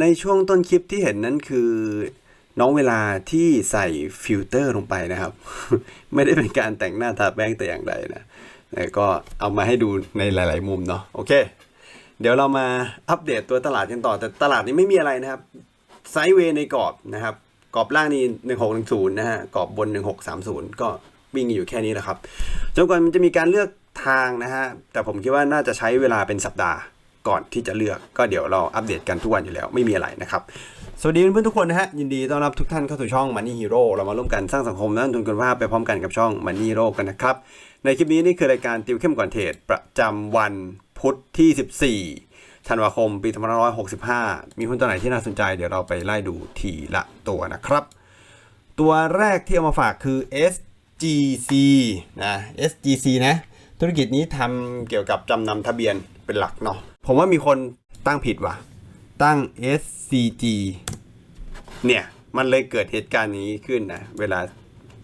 ในช่วงต้นคลิปที่เห็นนั้นคือน้องเวลาที่ใส่ฟิลเตอร์ลงไปนะครับ ไม่ได้เป็นการแต่งหน้าทาแป้งแต่อย่างใดนะก็เอามาให้ดูในหลาย ๆ มุมเนาะโอเค เดี๋ยวเรามาอัปเดตตัวตลาดกันต่อ แต่ตลาดนี้ไม่มีอะไรนะครับไซด์เวย์ในกรอบนะครับ กรอบล่างนี่1610 นะฮะกรอบบน 1630 ก็วิ่งอยู่แค่นี้แหละครับจนกว่ามันจะมีการเลือกทางนะฮะแต่ผมคิดว่าน่าจะใช้เวลาเป็นสัปดาห์ ก่อนที่จะเลือกก็เดี๋ยวเราอัปเดตกันทุกวันอยู่แล้วไม่มีอะไรนะครับ สวัสดีเพื่อนๆทุกคนนะฮะยินดีต้อนรับทุกท่านเข้าสู่ช่อง Money Hero เรามาร่วมกันสร้างสังคมและทุนคุณภาพไปพร้อมกันกับช่อง Money Hero กันนะครับในคลิปนี้นี่คือรายการติวเข้มก่อนเทรดประจำวันพุธที่ 14ธันวาคมปี2565 มีหุ้นตัวไหนที่น่าสนใจเดี๋ยวเราไปไล่ดูทีละตัวนะครับ ตัวแรกที่เอามาฝากคือ SGC นะ SGC นะ ธุรกิจนี้ทำเกี่ยวกับจำนำทะเบียนเป็นหลักเนาะ ผมว่ามีคนตั้งผิดว่ะ ตั้ง SCG เนี่ย มันเลยเกิดเหตุการณ์นี้ขึ้นนะ เวลา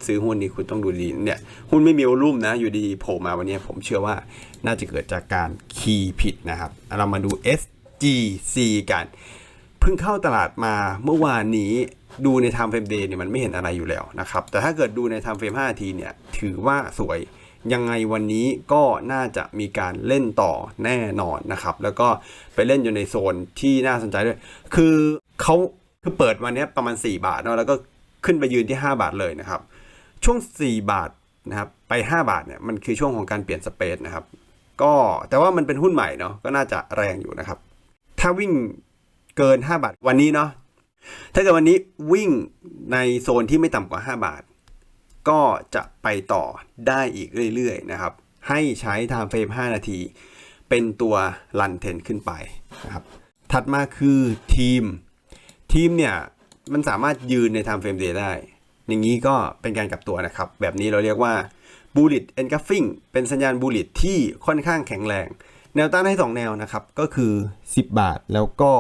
ซื้อหุ้นนี่คุณต้องดูดีเนี่ย หุ้นไม่มีวอลุ่มนะ อยู่ดีๆโผล่มาวันนี้ผมเชื่อว่าน่าจะเกิดจากการคีย์ผิดนะครับ เรามาดู SGC กัน เพิ่งเข้าตลาดมาเมื่อวานนี้ดูใน Time Frame Day เนี่ยมันไม่เห็นอะไรอยู่แล้วนะครับ แต่ถ้าเกิดดูใน Time Frame 5นาทีเนี่ย ถือว่าสวย ยังไงวันนี้ก็น่าจะมีการเล่นต่อแน่นอนนะครับ แล้วก็ไปเล่นอยู่ในโซนที่น่าสนใจด้วย คือเขาคือเปิดวันนี้ประมาณ 4 บาทเนาะแล้วก็ขึ้นไปยืนที่ 5 บาทเลยนะครับ ช่วง 4 บาทนะครับไป 5 บาทเนี่ยมันคือช่วงของการเปลี่ยนสเปซนะครับ ก็แต่ว่ามันเป็นหุ้นใหม่เนาะก็น่าจะแรงอยู่นะครับ ถ้าวิ่งเกิน 5 บาทวันนี้เนาะถ้าเกิดวันนี้วิ่งในโซนที่ไม่ต่ำกว่า 5 บาท ก็จะไปต่อได้อีกเรื่อยๆนะครับ ให้ใช้ time frame 5 นาที เป็นตัวรันเทนขึ้นไปนะครับ ถัดมาคือทีม ทีมเนี่ย มันสามารถยืนใน time frame day ได้ อย่างนี้ก็เป็นการกลับตัวนะครับ แบบนี้เราเรียกว่า bullet engulfing เป็นสัญญาณ bullet ที่ค่อนข้างแข็งแรง แนวต้านให้ 2 แนวนะครับ ก็คือ 10 บาทแล้วก็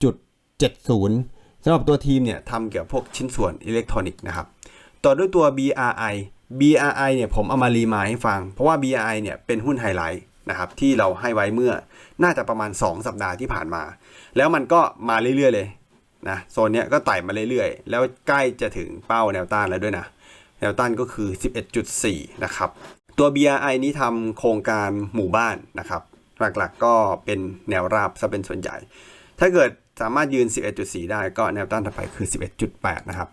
10.70สำหรับตัวทีมเนี่ยทำเกี่ยวกับพวกชิ้นส่วนอิเล็กทรอนิกส์นะครับ ต่อด้วยตัว BRI BRI เนี่ยผมเอามารีมายให้ฟัง เพราะว่า BRI เนี่ยเป็นหุ้นไฮไลท์นะครับที่เราให้ไว้เมื่อน่าจะประมาณ 2 สัปดาห์ที่ผ่านมา แล้วมันก็มาเรื่อยๆเลยนะโซนเนี้ยก็ไต่มาเรื่อยๆ แล้วใกล้จะถึงเป้าแนวต้านแล้วด้วยนะ แนวต้านก็คือ 11.4 นะครับ ตัว BRI นี้ทำโครงการหมู่บ้านนะครับ หลักๆก็เป็นแนวราบซะเป็นส่วนใหญ่ ถ้าเกิดสามารถยืน 11.4 ได้ก็แนวต้านถัดไปคือ 11.8 นะครับ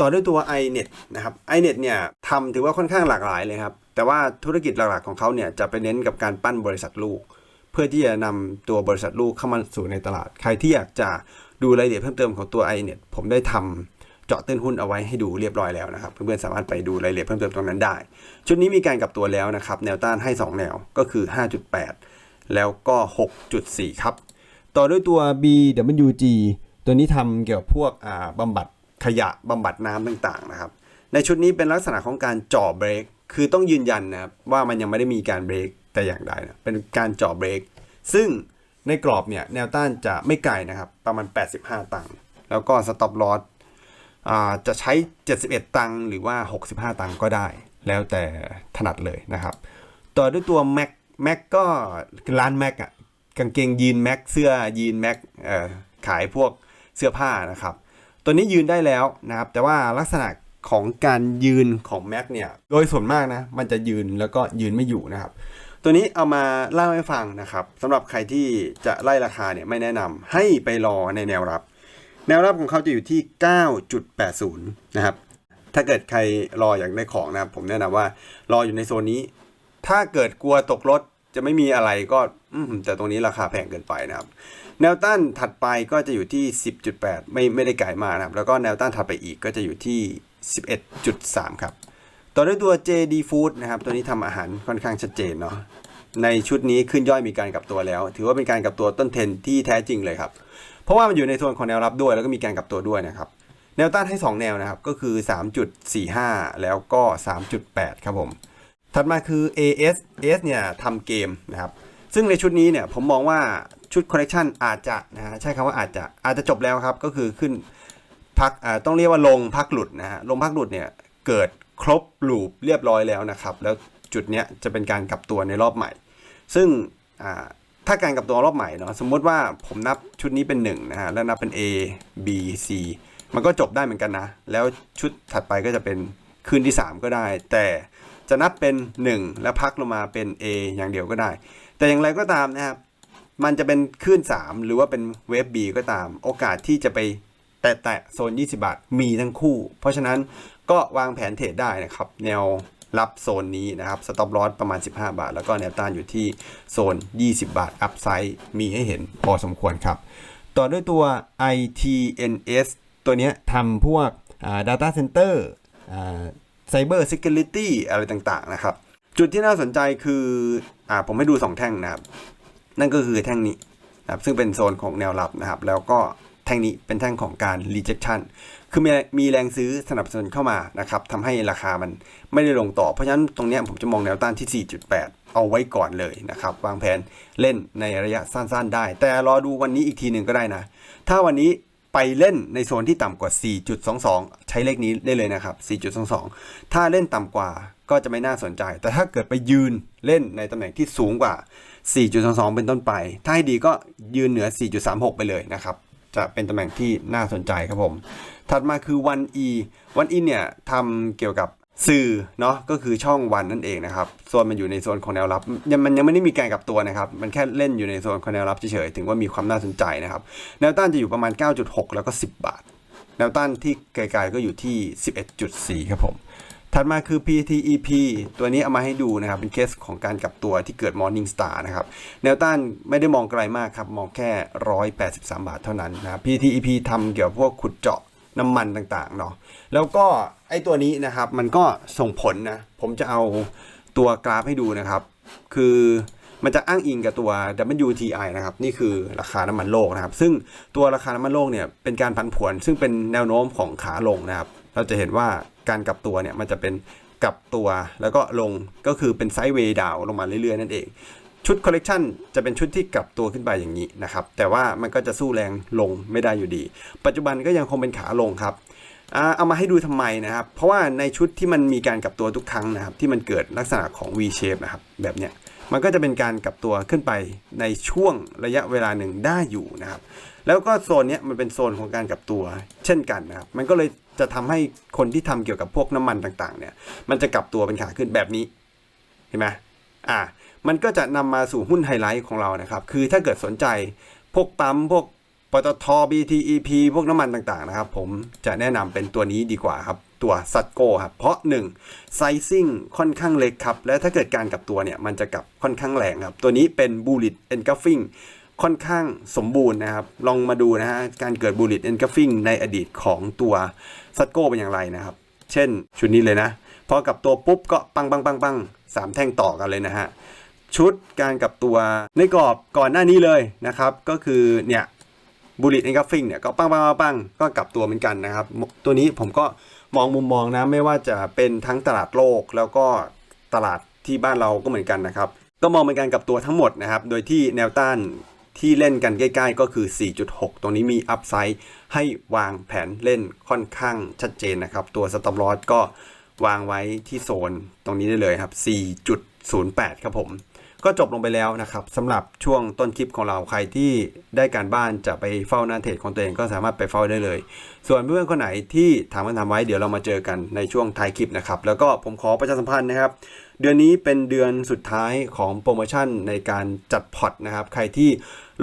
ต่อด้วยตัว iNet นะครับ iNet เนี่ยทำถือว่าค่อนข้างหลากหลายเลยครับ แต่ว่าธุรกิจหลักๆของเขาเนี่ยจะไปเน้นกับการปั้นบริษัทลูก เพื่อที่จะนำตัวบริษัทลูกเข้ามาสู่ในตลาด ใครที่อยากจะดูรายละเอียดเพิ่มเติมของตัว iNet ผมได้ทำเจาะต้นหุ้นเอาไว้ให้ดูเรียบร้อยแล้วนะครับ เพื่อนๆสามารถไปดูรายละเอียดเพิ่มเติมตรงนั้นได้ ชุดนี้มีการกลับตัวแล้วนะครับ แนวต้านให้ 2 แนวก็คือ 5.8 แล้วก็ 6.4 ครับ ต่อด้วยตัว BWG ตัวนี้ทำเกี่ยวกับพวกอ่าบำบัด ขยะบำบัดน้ำต่างๆนะครับ ในชุดนี้เป็นลักษณะของการจ่อเบรกคือต้องยืนยันนะครับว่ามันยังไม่ได้มีการเบรกแต่อย่างใดนะเป็นการจ่อเบรกซึ่งในกรอบเนี่ยแนวต้านจะไม่ไกลนะครับ ประมาณ 85 ตังค์แล้วก็สต็อปลอสจะใช้ 71 ตังค์หรือว่า 65 ตังค์ก็ได้ แล้วแต่ถนัดเลยนะครับ ต่อด้วยตัว Mac Mac ก็ร้าน Mac อะกางเกงยีน Mac เสื้อยีน Mac เอ่อขายพวกเสื้อผ้านะครับ ตัวนี้ยืนได้แล้วนะครับ แต่ว่าลักษณะของการยืนของ Mac เนี่ยโดยส่วนมากนะมันจะยืนแล้วก็ยืนไม่อยู่นะครับ ตัวนี้เอามาเล่าให้ฟังนะครับสำหรับใครที่จะไล่ราคาเนี่ยไม่แนะนำให้ไปรอในแนวรับ แนวรับของเขาจะอยู่ที่ 9.80 นะครับ ถ้าเกิดใครรออยากได้ของนะครับผมแนะนำว่ารออยู่ในโซนนี้ ถ้าเกิดกลัวตกรถ จะไม่มีอะไรก็แต่ตรงนี้ราคาแพงเกินไปนะครับ แนวต้านถัดไปก็จะอยู่ที่ 10.8 ไม่ไม่ได้ไกลมากนะครับ แล้วก็แนวต้านถัดไปอีกก็จะอยู่ที่ 11.3 ครับ ต่อด้วยตัว JD Food นะครับ ตัวนี้ทำอาหารค่อนข้างชัดเจนเนาะ ในชุดนี้ขึ้นย่อยมีการกลับตัวแล้ว ถือว่าเป็นการกลับตัวต้นเทรนที่แท้จริงเลยครับ เพราะว่ามันอยู่ในโซนของแนวรับด้วย แล้วก็มีการกลับตัวด้วยนะครับ แนวต้านให้ 2 แนวนะครับ ก็คือ 3.45 แล้วก็ 3.8 ครับผม ถัดมาคือ AS AS เนี่ยทำเกมนะครับ ซึ่งในชุดนี้เนี่ยผมมองว่าชุดคอ l เล c ชันอาจจะนะฮะใช้คำว่าอาจจะอาจจะจบแล้วครับ ก็คือขึ้นพักต้องเรียกว่าลงพักหลุดนะฮะลงพักหลุดเนี่ยเกิดครบลูปเรียบร้อยแล้วนะครับ แล้วจุดเนี้ยจะเป็นการกลับตัวในรอบใหม่ ซึ่งถ้าการกลับตัวรอบใหม่เนาะสมมติว่าผมนับชุดนี้เป็น1นะฮะแล้วนับเป็น A B C มันก็จบได้เหมือนกันนะ แล้วชุดถัดไปก็จะเป็นคืนที่ 3 ก็ได้ แต่ จะนับเป็น 1 แล้วพักลงมาเป็น A อย่างเดียวก็ได้ แต่อย่างไรก็ตามนะครับ มันจะเป็นคลื่น 3 หรือว่าเป็นเวฟ B ก็ตาม โอกาสที่จะไปแตะโซน 20 บาทมีทั้งคู่ เพราะฉะนั้นก็วางแผนเทรดได้นะครับ แนวรับโซนนี้นะครับสต็อปลอสประมาณ 15 บาท แล้วก็แนวต้านอยู่ที่โซน 20 บาท อัพไซด์มีให้เห็นพอสมควรครับ ต่อด้วยตัว ITNS ตัวนี้ทำพวก อ่า Data Center อ่า Cyber Security อะไรต่างๆนะครับ จุดที่น่าสนใจคืออ่าผมให้ดู 2 แท่งนะครับ นั่นก็คือแท่งนี้นะครับซึ่งเป็นโซนของแนวรับนะครับ แล้วก็แท่งนี้เป็นแท่งของการ rejection คือมีมีแรงซื้อสนับสนุนเข้ามานะครับทำให้ราคามันไม่ได้ลงต่อ เพราะฉะนั้นตรงนี้ผมจะมองแนวต้านที่ 4.8 เอาไว้ก่อนเลยนะครับ วางแผนเล่นในระยะสั้นๆ ได้ แต่รอดูวันนี้อีกทีหนึ่งก็ได้นะ ถ้าวันนี้ ไปเล่นในโซนที่ต่ำกว่า 4.22 ใช้เลขนี้ได้เลยนะครับ 4.22 ถ้าเล่นต่ำกว่าก็จะไม่น่าสนใจ แต่ถ้าเกิดไปยืนเล่นในตำแหน่งที่สูงกว่า 4.22 เป็นต้นไป ถ้าให้ดีก็ยืนเหนือ 4.36 ไปเลยนะครับ จะเป็นตำแหน่งที่น่าสนใจครับผม ถัดมาคือ 1E 1E เนี่ยทำเกี่ยวกับ สื่อเนาะก็คือช่องวันนั่นเองนะครับโซนมันอยู่ในโซนของแนวรับยังมันยังไม่ได้มีการกลับตัวนะครับมันแค่เล่นอยู่ในโซนของแนวรับเฉยๆถึงว่ามีความน่าสนใจนะครับแนวต้านจะอยู่ประมาณ 9.6 แล้วก็ 10 บาท แนวต้านที่ไกลๆก็อยู่ที่ 11.4 ครับผมถัดมาคือ PTEP ตัวนี้เอามาให้ดูนะครับ เป็นเคสของการกลับตัวที่เกิด Morning Star นะครับ แนวต้านไม่ได้มองไกลมากครับ มองแค่ 183 บาทเท่านั้นนะ PTEP ทำเกี่ยวกับพวกขุดเจาะ น้ำมันต่างๆเนาะแล้วก็ไอ้ตัวนี้นะครับมันก็ส่งผลนะผมจะเอาตัวกราฟให้ดูนะครับ คือมันจะอ้างอิงกับตัว WTI นะครับ นี่คือราคาน้ำมันโลกนะครับ ซึ่งตัวราคาน้ำมันโลกเนี่ยเป็นการผันผวน ซึ่งเป็นแนวโน้มของขาลงนะครับ เราจะเห็นว่าการกลับตัวเนี่ยมันจะเป็นกลับตัวแล้วก็ลงก็คือเป็นไซด์เวย์ดาวลงมาเรื่อยๆนั่นเอง ชุดคอลเลกชันจะเป็นชุดที่กลับตัวขึ้นไปอย่างนี้นะครับ แต่ว่ามันก็จะสู้แรงลงไม่ได้อยู่ดี ปัจจุบันก็ยังคงเป็นขาลงครับเอามาให้ดูทำไมนะครับ เพราะว่าในชุดที่มันมีการกลับตัวทุกครั้งนะครับ ที่มันเกิดลักษณะของ V shape นะครับ แบบเนี้ยมันก็จะเป็นการกลับตัวขึ้นไปในช่วงระยะเวลาหนึ่งได้อยู่นะครับ แล้วก็โซนเนี้ยมันเป็นโซนของการกลับตัว เช่นกันนะครับ มันก็เลยจะทำให้คนที่ทำเกี่ยวกับพวกน้ำมันต่างๆ เนี่ย มันจะกลับตัวเป็นขาขึ้นแบบนี้ เห็นไหมอ่า มันก็จะนำมาสู่หุ้นไฮไลท์ของเรานะครับ คือถ้าเกิดสนใจพวกปั๊มพวกปตท BTEP พวกน้ำมันต่างๆนะครับ ผมจะแนะนำเป็นตัวนี้ดีกว่าครับตัวซัตโกครับ เพราะ 1 ไซซิ่งค่อนข้างเล็กครับ และถ้าเกิดการกลับตัวเนี่ย มันจะกลับค่อนข้างแรงครับ ตัวนี้เป็น bullet engulfing ค่อนข้างสมบูรณ์นะครับ ลองมาดูนะฮะ การเกิด bullet engulfing ในอดีตของตัวซัตโกเป็นอย่างไรนะครับ เช่น ชุดนี้เลยนะ พอกลับตัวปุ๊บก็ปังปังปังปังสามแท่งต่อกันเลยนะฮะ ชุดการกลับตัวในกรอบก่อนหน้านี้เลยนะครับ ก็คือเนี่ยบูลิตเองกับฟิงเนี่ยก็ปังปังปังปังก็กลับตัวเหมือนกันนะครับ ตัวนี้ผมก็มองมุมมองนะไม่ว่าจะเป็นทั้งตลาดโลกแล้วก็ตลาดที่บ้านเราก็เหมือนกันนะครับ ก็มองเป็นการกลับตัวทั้งหมดนะครับ โดยที่แนวต้านที่เล่นกันใกล้ๆ ก็คือ 4.6 ตรงนี้มีอัพไซด์ให้วางแผนเล่นค่อนข้างชัดเจนนะครับ ตัวสต็อปลอสก็วางไว้ที่โซนตรงนี้ได้เลยครับ 4.08 ครับผม ก็จบลงไปแล้วนะครับสำหรับช่วงต้นคลิปของเราใครที่ได้การบ้านจะไปเฝ้าหน้าเทรดของตัวเองก็สามารถไปเฝ้าได้เลย ส่วนเพื่อนคนไหนที่ถามคำถามไว้เดี๋ยวเรามาเจอกันในช่วงท้ายคลิปนะครับแล้วก็ผมขอประชาสัมพันธ์นะครับ เดือนนี้เป็นเดือนสุดท้ายของโปรโมชั่นในการจัดพอร์ตนะครับ ใครที่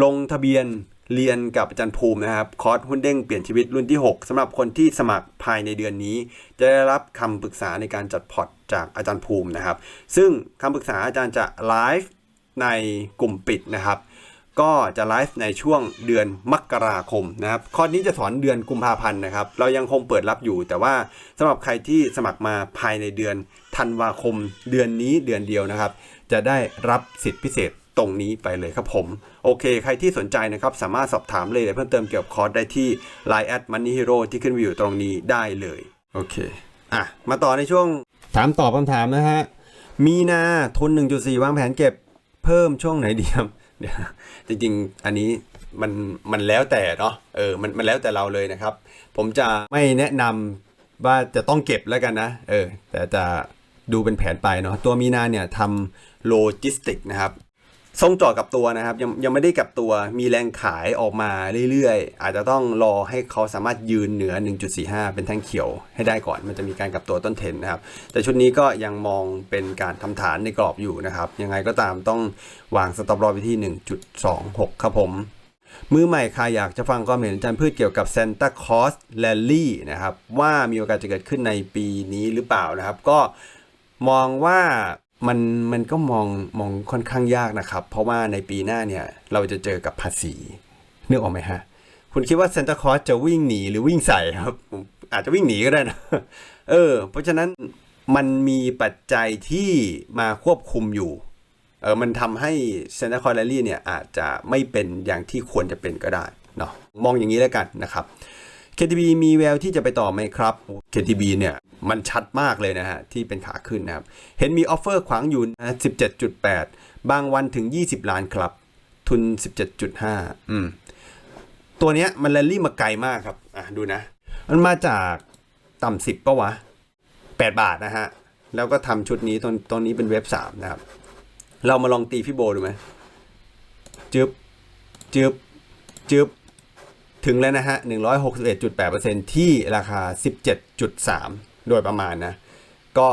ลงทะเบียนเรียนกับอาจารย์ภูมินะครับ คอร์สหุ้นเด้งเปลี่ยนชีวิตรุ่นที่ 6สำหรับคนที่สมัครภายในเดือนนี้ จะได้รับคำปรึกษาในการจัดพอร์ต จากอาจารย์ภูมินะครับ ซึ่งคำปรึกษาอาจารย์จะไลฟ์ในกลุ่มปิดนะครับ ก็จะไลฟ์ในช่วงเดือนมกราคมนะครับคอร์สนี้จะสอนเดือนกุมภาพันธ์นะครับ เรายังคงเปิดรับอยู่ แต่ว่าสำหรับใครที่สมัครมาภายในเดือนธันวาคม เดือนนี้เดือนเดียวนะครับ จะได้รับสิทธิพิเศษตรงนี้ไปเลยครับผม โอเค ใครที่สนใจนะครับ สามารถสอบถามเลยเพิ่มเติมเกี่ยวกับคอร์สได้ที่ Line at Money Hero ที่ขึ้นวิวตรงนี้ได้เลย โอเค อะ มาต่อในช่วง ถามตอบคำถามนะฮะ มีนาทุน 1.4 วางแผนเก็บเพิ่มช่วงไหนดีครับเดี๋ยวจริงๆ อันนี้มันมันแล้วแต่เนาะเออมันมันแล้วแต่เราเลยนะครับ ผมจะไม่แนะนำว่าจะต้องเก็บแล้วกันนะ เออ แต่จะดูเป็นแผนไปเนาะตัวมีนาเนี่ยทำโลจิสติกนะครับ ทรงจอดกับตัวนะครับ ยังยังไม่ได้กับตัวมีแรงขายออกมาเรื่อยๆ อาจจะต้องรอให้เขาสามารถยืนเหนือ 1.45 เป็นแท่งเขียวให้ได้ก่อน มันจะมีการกับตัวต้นเทนนะครับ แต่ชุดนี้ก็ยังมองเป็นการทำฐานในกรอบอยู่นะครับ ยังไงก็ตามต้องวางสต็อปรอไว้ที่ 1.26 ครับผมมือใหม่ใครอยากจะฟังความเห็นอาจารย์พืชเกี่ยวกับ Santa Claus Rally นะครับว่ามีโอกาสจะเกิดขึ้นในปีนี้หรือเปล่านะครับ ก็มองว่า มันมันก็มองมองค่อนข้างยากนะครับ เพราะว่าในปีหน้าเนี่ยเราจะเจอกับภาษีนึกออกไหมฮะ คุณคิดว่า Santa Claus จะวิ่งหนีหรือวิ่งใส่ครับ อาจจะวิ่งหนีก็ได้นะเออ เพราะฉะนั้นมันมีปัจจัยที่มาควบคุมอยู่เออมันทำให้เซนต์คอร์ r ลลี่เนี่ยอาจจะไม่เป็นอย่างที่ควรจะเป็นก็ได้เนาะมองอย่างนี้แล้วกันนะครับ KTB มีแววที่จะไปต่อไหมครับ KTB เนี่ย มันชัดมากเลยนะฮะ ที่เป็นขาขึ้นนะครับ เห็นมีออฟเฟอร์ขวางอยู่นะ17.8 บางวันถึง 20 ล้านครับ ทุน 17.5 อืม ตัวเนี้ยมันแรลลี่มาไกลมากครับ อะ ดูนะ มันมาจากต่ำสิบปะวะ 8 บาทนะฮะ แล้วก็ทำชุดนี้ตรงตรงนี้เป็นเว็บ 3 นะครับ เรามาลองตีพี่โบดูไหมจึบจึบจึบถึงแล้วนะฮะ 161.8%ที่ราคา 17.3 โดยประมาณนะ ก็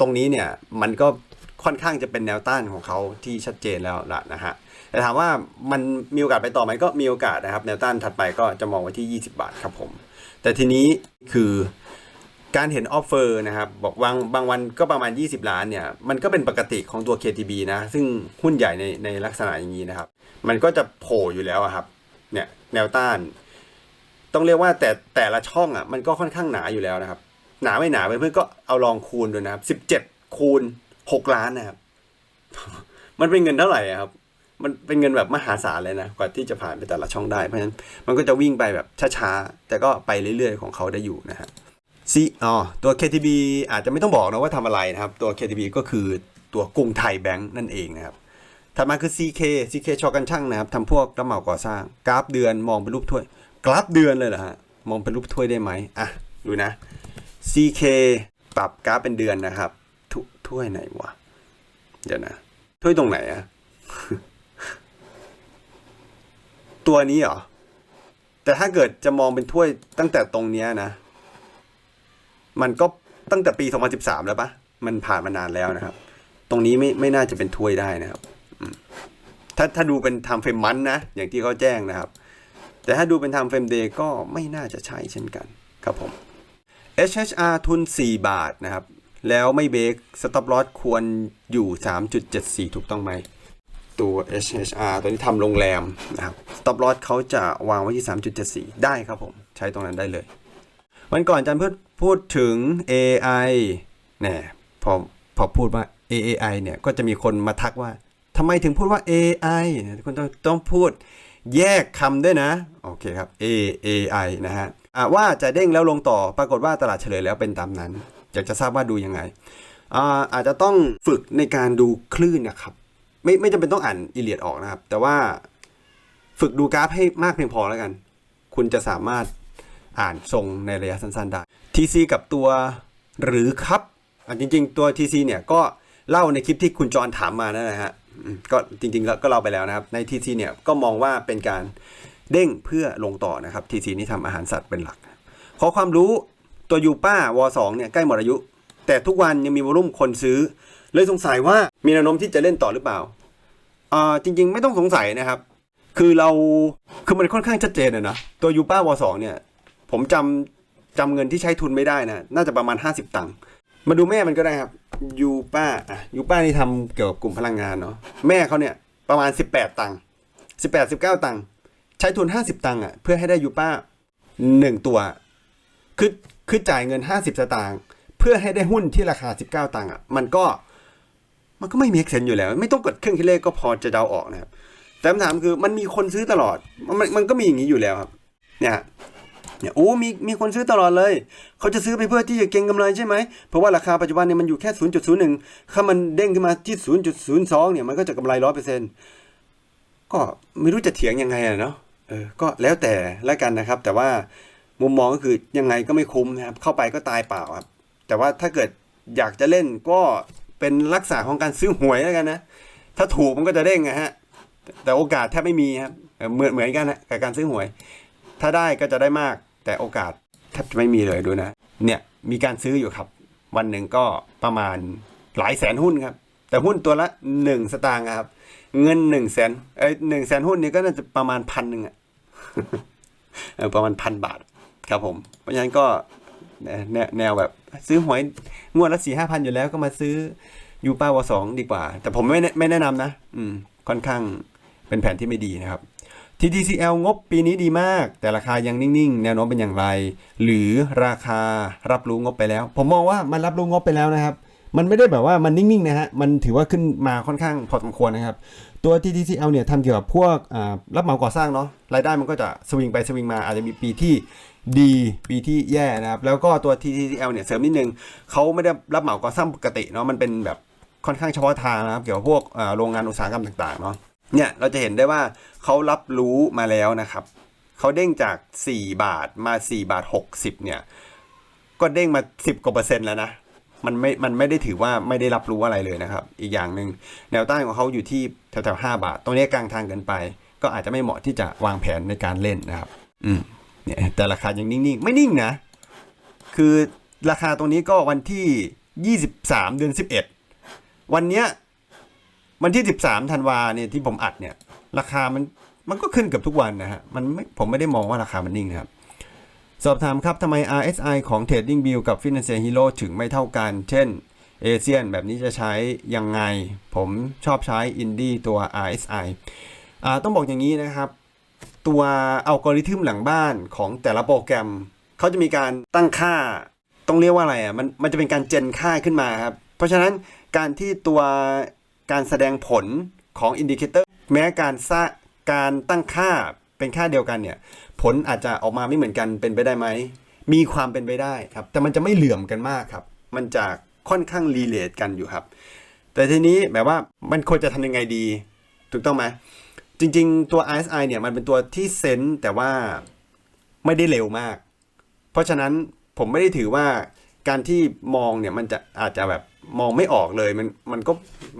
ตรงนี้เนี่ยมันก็ค่อนข้างจะเป็นแนวต้านของเขาที่ชัดเจนแล้วละนะฮะแต่ถามว่ามันมีโอกาสไปต่อไหมก็มีโอกาสนะครับ แนวต้านถัดไปก็จะมองไว้ที่ 20 บาทครับผม แต่ทีนี้คือการเห็นออฟเฟอร์นะครับ บอกบางบางวันก็ประมาณ 20 ล้านเนี่ย มันก็เป็นปกติของตัว KTB นะ ซึ่งหุ้นใหญ่ในในลักษณะอย่างนี้นะครับ มันก็จะโผล่อยู่แล้วครับ เนี่ยแนวต้าน ต้องเรียกว่าแต่แต่ละช่องอะมันก็ค่อนข้างหนาอยู่แล้วนะครับ หนาไม่หนาเพื่อนๆก็เอาลองคูณดูนะครับ17คูณ6ล้านนะครับ มันเป็นเงินเท่าไหร่อะครับ มันเป็นเงินแบบมหาศาลเลยนะกว่าที่จะผ่านไปแต่ละช่องได้เพราะฉะนั้นมันก็จะวิ่งไปแบบช้าๆแต่ก็ไปเรื่อยๆ ของเขาได้อยู่นะฮะซีอ๋อตัว KTB อาจจะไม่ต้องบอกนะว่าทำอะไรนะครับ ตัว KTB ก็คือตัวกรุงไทยแบงค์นั่นเองนะครับถัดมาคือ CK CK ชอกันช่างนะครับทำพวกรับเหมาก่อสร้าง กราฟเดือนมองเป็นรูปถ้วย กราฟเดือนเลยเหรอฮะมองเป็นรูปถ้วยได้ไหมอะดูนะ CK ปรับกราฟเป็นเดือนนะครับถ้วยไหนวะ เดี๋ยวนะถ้วยตรงไหนอะตัวนี้เหรอ แต่ถ้าเกิดจะมองเป็นถ้วยตั้งแต่ตรงเนี้ยนะ มันก็ตั้งแต่ปี 2013 แล้วปะมันผ่านมานานแล้วนะครับ ตรงนี้ไม่ไม่น่าจะเป็นถ้วยได้นะครับ ถ้าถ้าดูเป็นทม์เฟรมมันนะ อย่างที่เขาแจ้งนะครับ แต่ถ้าดูเป็นทม์เฟรมเดย์ก็ไม่น่าจะใช่เช่นกัน ครับผม HHR ทุน 4 บาทนะครับ แล้วไม่เบรกสต็อปลอสควรอยู่ 3.74 ถูกต้องไหม ตัว HHR ตัวนี้ทำโรงแรมนะครับสต็อปลอสเขาจะวางไว้ที่ 3.74 ได้ครับผม ใช้ตรงนั้นได้เลย วันก่อนอาจารย์พูดพูดถึง AI เนี่ยพอพอพูดว่า AI เนี่ยก็จะมีคนมาทักว่าทำไมถึงพูดว่า AI เนี่ยคุณต้องต้องพูดแยกคำด้วยนะ โอเคครับ AI นะฮะ ว่าจะเด้งแล้วลงต่อปรากฏว่าตลาดเฉลยแล้วเป็นตามนั้น อยากจะทราบว่าดูยังไงอ่าอาจจะต้องฝึกในการดูคลื่นนะครับ ไม่ไม่จำเป็นต้องอ่านอีเลียดออกนะครับ แต่ว่าฝึกดูกราฟให้มากเพียงพอแล้วกัน คุณจะสามารถอ่านทรงในระยะสั้นๆได้ TC กับตัวหรือครับอะจริง ๆ ตัว TC เนี่ยก็เล่าในคลิปที่คุณจรถามมานั่นแหละฮะก็จริงๆแล้วก็เล่าไปแล้วนะครับใน TC เนี่ยก็มองว่าเป็นการ เด้งเพื่อลงต่อนะครับ TC นี่ทำอาหารสัตว์เป็นหลัก ขอความรู้ตัวยูป้าวสองเนี่ยใกล้หมดอายุ แต่ทุกวันยังมีวอลุ่มคนซื้อ เลยสงสัยว่ามีแนวโน้มที่จะเล่นต่อหรือเปล่าอ่าจริง ๆ ไม่ต้องสงสัยนะครับ คือเราคือมันค่อนข้างชัดเจนอะนะตัวยูป้าวสองเนี่ยผมจำจำเงินที่ใช้ทุนไม่ได้นะน่าจะประมาณ 50 ตังค์มาดูแม่มันก็ได้ครับยูป้าอะยูป้านี่ทำเกี่ยวกับกลุ่มพลังงานเนาะแม่เขาเนี่ยประมาณ 18 ตังค์18 19 ตังค์ ใช้ทุน 50 ตังค์อะเพื่อให้ได้ยูป้าหนึ่งตัว คือคือจ่ายเงิน 50 สตางค์เพื่อให้ได้หุ้นที่ราคา 19 ตังค์อะมันก็มันก็ไม่มีเซนอยู่แล้ว ไม่ต้องกดเครื่องคิดเลขก็พอจะเดาออกนะครับ แต่คำถามคือมันมีคนซื้อตลอด มันมันก็มีอย่างนี้อยู่แล้วครับ เนี่ยเนี่ยโอ้มีมีคนซื้อตลอดเลย เขาจะซื้อไปเพื่อที่จะเก็งกำไรใช่ไหม เพราะว่าราคาปัจจุบันเนี่ยมันอยู่แค่ 0.01ถ้ามันเด้งขึ้นมาที่ 0.02 เนี่ยมันก็จะกำไร100%ก็ไม่รู้จะเถียงยังไงอะเนาะ เออก็แล้วแต่แล้วกันนะครับ แต่ว่ามุมมองก็คือยังไงก็ไม่คุ้มนะครับ เข้าไปก็ตายเปล่าครับ แต่ว่าถ้าเกิดอยากจะเล่นก็เป็นลักษณะของการซื้อหวยแล้วกันนะ ถ้าถูกมันก็จะเด้งนะฮะ แต่โอกาสแทบไม่มีครับเอ่อเหมือนเหมือนกันนะกับการซื้อหวย ถ้าได้ก็จะได้มาก แต่โอกาสแทบจะไม่มีเลยดูนะ เนี่ยมีการซื้ออยู่ครับ วันหนึ่งก็ประมาณหลายแสนหุ้นครับ แต่หุ้นตัวละหนึ่งสตางค์ครับ เงินหนึ่งแสนเอ้หนึ่งแสนหุ้นนี่ก็น่าจะประมาณพันหนึ่งอะประมาณพันบาทครับผม เพราะฉะนั้นก็แนแนวแบบซื้อหวยงวดละสี่ห้าพันอยู่แล้วก็มาซื้อยูป้าวสองดีกว่า แต่ผมไม่แนะไม่แนะนำนะ อืม ค่อนข้างเป็นแผนที่ไม่ดีนะครับ TTCL งบปีนี้ดีมาก แต่ราคายังนิ่งๆ แนวโน้มเป็นอย่างไร หรือราคารับรู้งบไปแล้ว ผมมองว่ามันรับรู้งบไปแล้วนะครับ มันไม่ได้แบบว่ามันนิ่งๆนะฮะ มันถือว่าขึ้นมาค่อนข้างพอสมควรนะครับ ตัว TTCL เนี่ยทำเกี่ยวกับพวกรับเหมาก่อสร้างเนาะ รายได้มันก็จะสวิงไปสวิงมา อาจจะมีปีที่ดีปีที่แย่นะครับ แล้วก็ตัว TTCL เนี่ยเสริมนิดนึงเขาไม่ได้รับเหมาก่อสร้างปกติเนาะ มันเป็นแบบค่อนข้างเฉพาะทางนะครับ เกี่ยวกับพวกโรงงานอุตสาหกรรมต่างๆเนาะ เนี่ยเราจะเห็นได้ว่าเขารับรู้มาแล้วนะครับเขาเด้งจาก 4 บาทมา 4 บาท 60 เนี่ย ก็เด้งมา 10 กว่าเปอร์เซ็นต์แล้วนะ มันไม่ มันไม่ได้ถือว่าไม่ได้รับรู้อะไรเลยนะครับ อีกอย่างหนึ่งแนวต้านของเขาอยู่ที่แถวๆ5บาท ตรงนี้กลางทางเกินไป ก็อาจจะไม่เหมาะที่จะวางแผนในการเล่นนะครับ อืม เนี่ย แต่ราคายังนิ่งๆ ไม่นิ่งนะ คือราคาตรงนี้ก็วันที่23เดือน11วันเนี้ย วันที่13ธันวาเนี่ยที่ผมอัดเนี่ย ราคามัน มันก็ขึ้นเกับทุกวันนะฮะ มันไม่ ผมไม่ได้มองว่าราคามันนิ่งนะครับ สอบถามครับทำไม RSI ของ Trading View กับ Financial Hero ถึงไม่เท่ากัน เช่นเอเชียนแบบนี้จะใช้ยังไง ผมชอบใช้ Indie ตัว RSI ต้องบอกอย่างนี้นะครับ ตัวอัลกอริทึมหลังบ้านของแต่ละโปรแกรม เขาจะมีการตั้งค่า ต้องเรียกว่าอะไรอะ มันมันจะเป็นการเจนค่าขึ้นมาครับ เพราะฉะนั้นการที่ตัวการแสดงผลของอินดิเคเตอร์แม้การสร้างการตั้งค่าเป็นค่าเดียวกันเนี่ย ผลอาจจะออกมาไม่เหมือนกันเป็นไปได้ไหม มีความเป็นไปได้ครับ แต่มันจะไม่เหลื่อมกันมากครับ มันจะค่อนข้างรีเลทกันอยู่ครับ แต่ทีนี้แบบว่ามันควรจะทำยังไงดี ถูกต้องไหมจริง ๆ ตัว RSI เนี่ยมันเป็นตัวที่เซนส์แต่ว่าไม่ได้เร็วมาก เพราะฉะนั้นผมไม่ได้ถือว่าการที่มองเนี่ยมันจะอาจจะแบบมองไม่ออกเลยมันมันก็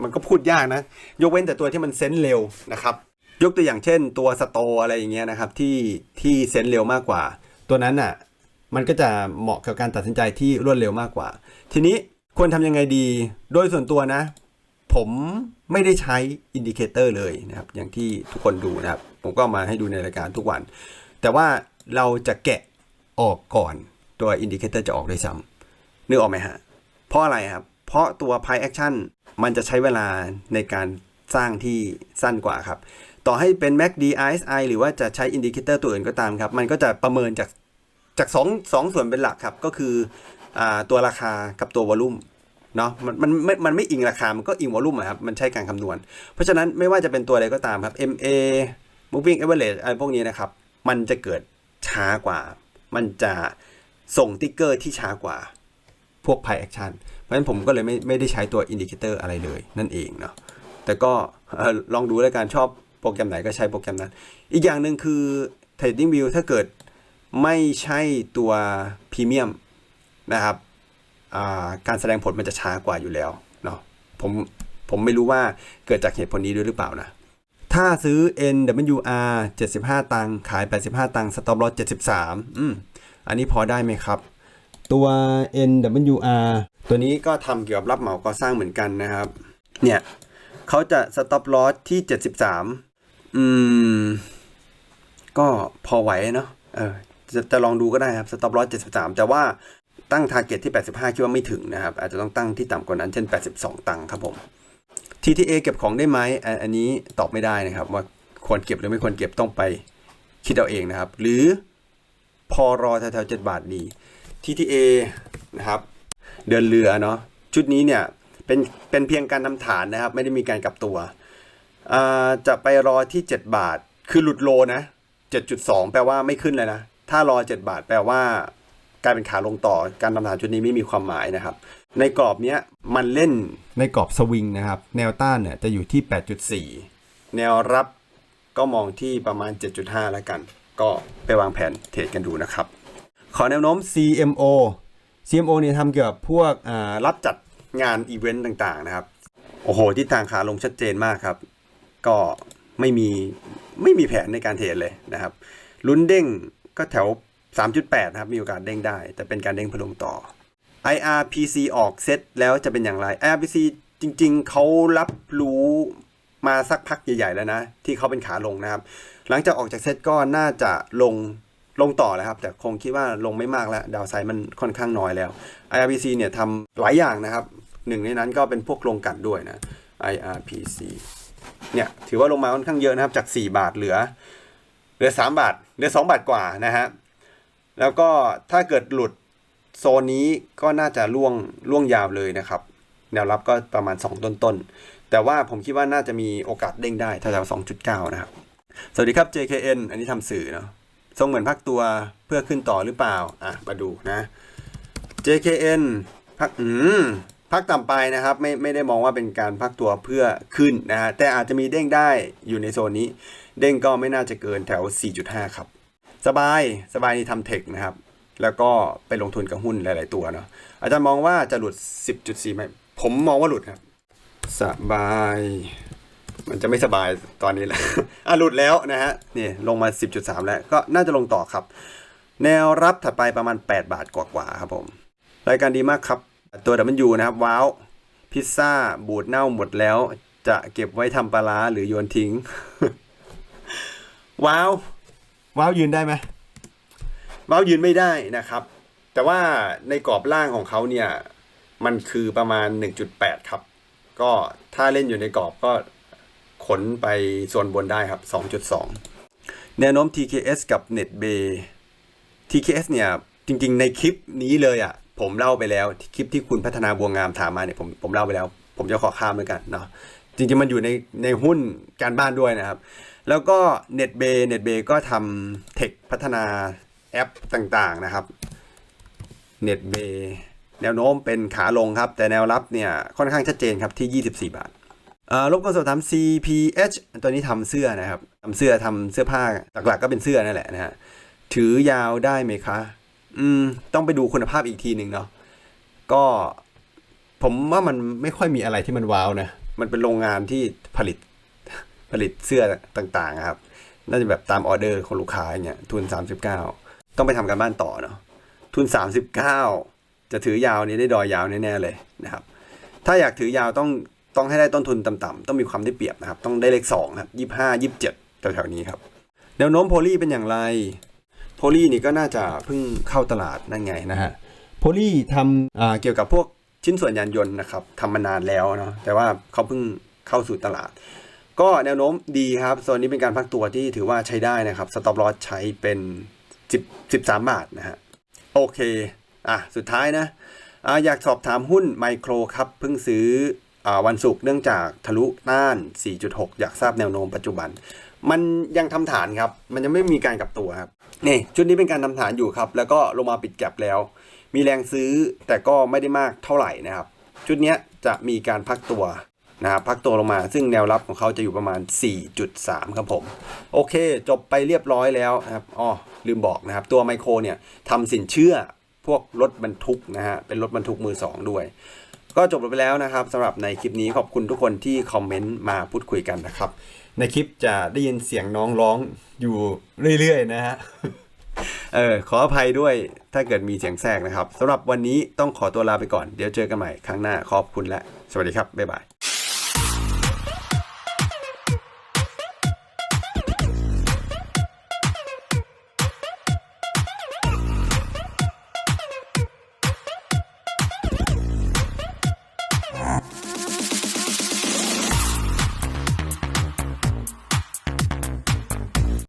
มันก็พูดยากนะ ยกเว้นแต่ตัวที่มันเซนส์เร็วนะครับ ยกตัวอย่างเช่นตัวสโตอะไรอย่างเงี้ยนะครับที่ที่เซนเร็วมากกว่า ตัวนั้นอะมันก็จะเหมาะกับการตัดสินใจที่รวดเร็วมากกว่า ทีนี้ควรทำยังไงดี โดยส่วนตัวนะ ผมไม่ได้ใช้อินดิเคเตอร์เลยนะครับ อย่างที่ทุกคนดูนะครับ ผมก็มาให้ดูในรายการทุกวัน แต่ว่าเราจะแกะออกก่อนตัวอินดิเคเตอร์จะออกด้วยซ้ำนึกออกไหมฮะ เพราะอะไรครับ เพราะตัว Pi Action มันจะใช้เวลาในการสร้างที่สั้นกว่าครับ ต่อให้เป็น MACD RSI หรือว่าจะใช้อินดิเคเตอร์ตัวอื่นก็ตามครับ มันก็จะประเมินจากจากสองสองส่วนเป็นหลักครับ ก็คืออตัวราคากับตัววอลุ่มเนาะมันมันไม่มันไม่อิงราคา มันก็อิงวอลุ่มอะครับ มันใช้การคำนวณ เพราะฉะนั้นไม่ว่าจะเป็นตัวอะไรก็ตามครับ MA moving average อะไรพวกนี้นะครับ มันจะเกิดช้ากว่า มันจะส่งติ๊กเกอร์ที่ช้ากว่าพวก Pi Action เพราะฉะนั้นผมก็เลยไม่ไม่ได้ใช้ตัวอินดิเคเตอร์อะไรเลยนั่นเองเนาะแต่ก็ลองดูแล้วกันชอบ โปรแกรมไหนก็ใช้โปรแกรมนั้น อีกอย่างหนึ่งคือ Trading View ถ้าเกิดไม่ใช่ตัวพรีเมียมนะครับาการแสดงผลมันจะช้ากว่าอยู่แล้วเนาะผมผมไม่รู้ว่าเกิดจากเหตุผลนี้ด้วยหรือเปล่านะ ถ้าซื้อ NWR 75 ตังค์ขาย 85 ตังค์ stop loss 73 อืม อันนี้พอได้ไหมครับ ตัว NWR ตัวนี้ก็ทำเกี่ยวกับรับเหมาก่อสร้างเหมือนกันนะครับ เนี่ยเขาจะ stop loss ที่ 73 อืม ก็พอไหวเนาะเออจะจะลองดูก็ได้ครับ stop loss 73แต่ว่าตั้ง target ที่ 85 คิดว่าไม่ถึงนะครับ อาจจะต้องตั้งที่ต่ำกว่านั้นเช่น 82 ตังค์ครับผม TTA เก็บของได้ไหมอันนี้ตอบไม่ได้นะครับ ว่าควรเก็บหรือไม่ควรเก็บต้องไปคิดเอาเองนะครับ หรือพอรอแถวๆ7บาทดี TTA นะครับ เดินเรือเนาะชุดนี้เนี่ยเป็นเป็นเพียงการทำฐานนะครับ ไม่ได้มีการกลับตัว จะไปรอที่ 7 บาท คือหลุดโลนะ 7.2 แปลว่าไม่ขึ้นเลยนะ ถ้ารอ 7 บาท แปลว่ากลายเป็นขาลงต่อ การทำฐานชุดนี้ไม่มีความหมายนะครับ ในกรอบเนี้ยมันเล่นในกรอบสวิงนะครับ แนวต้านเนี่ยจะอยู่ที่ 8.4 แนวรับก็มองที่ประมาณ 7.5 แล้วกัน ก็ไปวางแผนเทรดกันดูนะครับ ขอแนวโน้ม CMO CMO เนี่ยทำเกี่ยวกับพวกอ่ารับจัดงานอีเวนต์ต่างๆนะครับ โอ้โหทิศทางขาลงชัดเจนมากครับ ก็ไม่มีไม่มีแผนในการเทรดเลยนะครับลุ้นเด้งก็แถว 3.8 นะครับ มีโอกาสเด้งได้ แต่เป็นการเด้งพลุงต่อ IRPC ออกเซตแล้วจะเป็นอย่างไร IRPC จริงๆ เขารับรู้มาสักพักใหญ่ ๆ แล้วนะ ที่เขาเป็นขาลงนะครับ หลังจากออกจากเซตก็น่าจะลงลงต่อแล้วครับ แต่คงคิดว่าลงไม่มากแล้ว ดาวไซด์มันค่อนข้างน้อยแล้ว IRPC เนี่ยทำหลายอย่างนะครับ หนึ่งในนั้นก็เป็นพวกลงกลันด้วยนะ IRPC เนี่ยถือว่าลงมาค่อนข้างเยอะนะครับ จาก 4 บาทเหลือ เหลือ 3 บาท เหลือ 2 บาทกว่านะฮะแล้วก็ถ้าเกิดหลุดโซนนี้ก็น่าจะล่วงล่วงยาวเลยนะครับ แนวรับก็ประมาณ 2 ต้นๆ แต่ว่าผมคิดว่าน่าจะมีโอกาสเด้งได้แถวๆ2.9 นะครับ สวัสดีครับ JKN อันนี้ทำสื่อเนาะทรงเหมือนพักตัวเพื่อขึ้นต่อหรือเปล่า อะ มาดูนะ JKN พัก อืม พักต่ำไปนะครับ ไม่ไม่ได้มองว่าเป็นการพักตัวเพื่อขึ้นนะฮะแต่อาจจะมีเด้งได้อยู่ในโซนนี้ เด้งก็ไม่น่าจะเกินแถว 4.5 ครับ สบายสบายนี่ทำเทคนะครับ แล้วก็ไปลงทุนกับหุ้นหลาย ๆ ตัวเนาะอาจารย์มองว่าจะหลุด 10.4ไหมผมมองว่าหลุดครับ สบาย มันจะไม่สบายตอนนี้แหละอะหลุดแล้วนะฮะนี่ลงมา 10.3 แล้วก็น่าจะลงต่อครับ แนวรับถัดไปประมาณ 8 บาทกว่าๆครับผมรายการดีมากครับ ตัวดับเบิลยูนะครับว้าว พิซซ่าบูดเน่าหมดแล้ว จะเก็บไว้ทำปลาร้าหรือโยนทิ้ง ว้าว ว้าวยืนได้ไหมว้าวยืนไม่ได้นะครับ แต่ว่าในกรอบล่างของเขาเนี่ย มันคือประมาณ 1.8 ครับ ก็ถ้าเล่นอยู่ในกรอบก็ขนไปส่วนบนได้ครับ 2.2 แนวโน้ม TKS กับ NetBay TKS เนี่ย จริงๆ ในคลิปนี้เลยอะ ผมเล่าไปแล้วคลิปที่คุณพัฒนาบัวงามถามมาเนี่ยผมผมเล่าไปแล้ว ผมจะขอข้ามด้วยกันเนาะจริงๆมันอยู่ในในหุ้นการบ้านด้วยนะครับ แล้วก็ NetBay NetBay ก็ทำเทคพัฒนาแอปต่างๆนะครับ NetBay แนวโน้มเป็นขาลงครับ แต่แนวรับเนี่ยค่อนข้างชัดเจนครับที่ 24 บาทอ่ารบกวนสอบถาม CPH ตัวนี้ทำเสื้อนะครับทำเสื้อทำเสื้อผ้าหลักๆก็เป็นเสื้อนั่นแหละนะฮะถือยาวได้ไหมคะ อืม ต้องไปดูคุณภาพอีกทีหนึ่งเนาะก็ผมว่ามันไม่ค่อยมีอะไรที่มันว้าวนะ มันเป็นโรงงานที่ผลิตผลิตเสื้อต่างๆครับ น่าจะแบบตามออเดอร์ของลูกค้าเงี้ยทุน 39 ต้องไปทำการบ้านต่อเนาะทุน 39 จะถือยาวนี้ได้ดอยยาวแน่ๆเลยนะครับ ถ้าอยากถือยาวต้องต้องให้ได้ต้นทุนต่ำๆต้องมีความได้เปรียบนะครับ ต้องได้เลข2ครับ 25 27แถวๆนี้ครับแนวโน้มโพลีเป็นอย่างไร โพลีนี่ก็น่าจะเพิ่งเข้าตลาดนั่นไงนะฮะโพลีทำเกี่ยวกับพวกชิ้นส่วนยานยนต์นะครับทำมานานแล้วเนาะแต่ว่าเขาเพิ่งเข้าสู่ตลาด ก็แนวโน้มดีครับโซนนี้เป็นการพักตัวที่ถือว่าใช้ได้นะครับสต็อปลอสใช้เป็น 10 13 บาทนะฮะโอเคอะสุดท้ายนะอ่าอยากสอบถามหุ้นไมโครครับเพิ่งซื้ออ่าวันศุกร์เนื่องจากทะลุต้าน 4.6 อยากทราบแนวโน้มปัจจุบัน มันยังทำฐานครับ มันยังไม่มีการกลับตัวครับ นี่ชุดนี้เป็นการทำฐานอยู่ครับ แล้วก็ลงมาปิดแก็บแล้ว มีแรงซื้อแต่ก็ไม่ได้มากเท่าไหร่นะครับ ชุดนี้จะมีการพักตัวนะครับพักตัวลงมา ซึ่งแนวรับของเขาจะอยู่ประมาณ 4.3 ครับผม โอเค จบไปเรียบร้อยแล้วนะครับอ๋อลืมบอกนะครับ ตัวไมโครเนี่ยทำสินเชื่อพวกรถบรรทุกนะฮะเป็นรถบรรทุกมือสองด้วย ก็จบไปแล้วนะครับสำหรับในคลิปนี้ขอบคุณทุกคนที่คอมเมนต์มาพูดคุยกันนะครับ ในคลิปจะได้ยินเสียงน้องร้องอยู่เรื่อยๆนะฮะ เออขออภัยด้วยถ้าเกิดมีเสียงแทรกนะครับสำหรับวันนี้ต้องขอตัวลาไปก่อน เดี๋ยวเจอกันใหม่ครั้งหน้าขอบคุณและ สวัสดีครับ บ๊ายบาย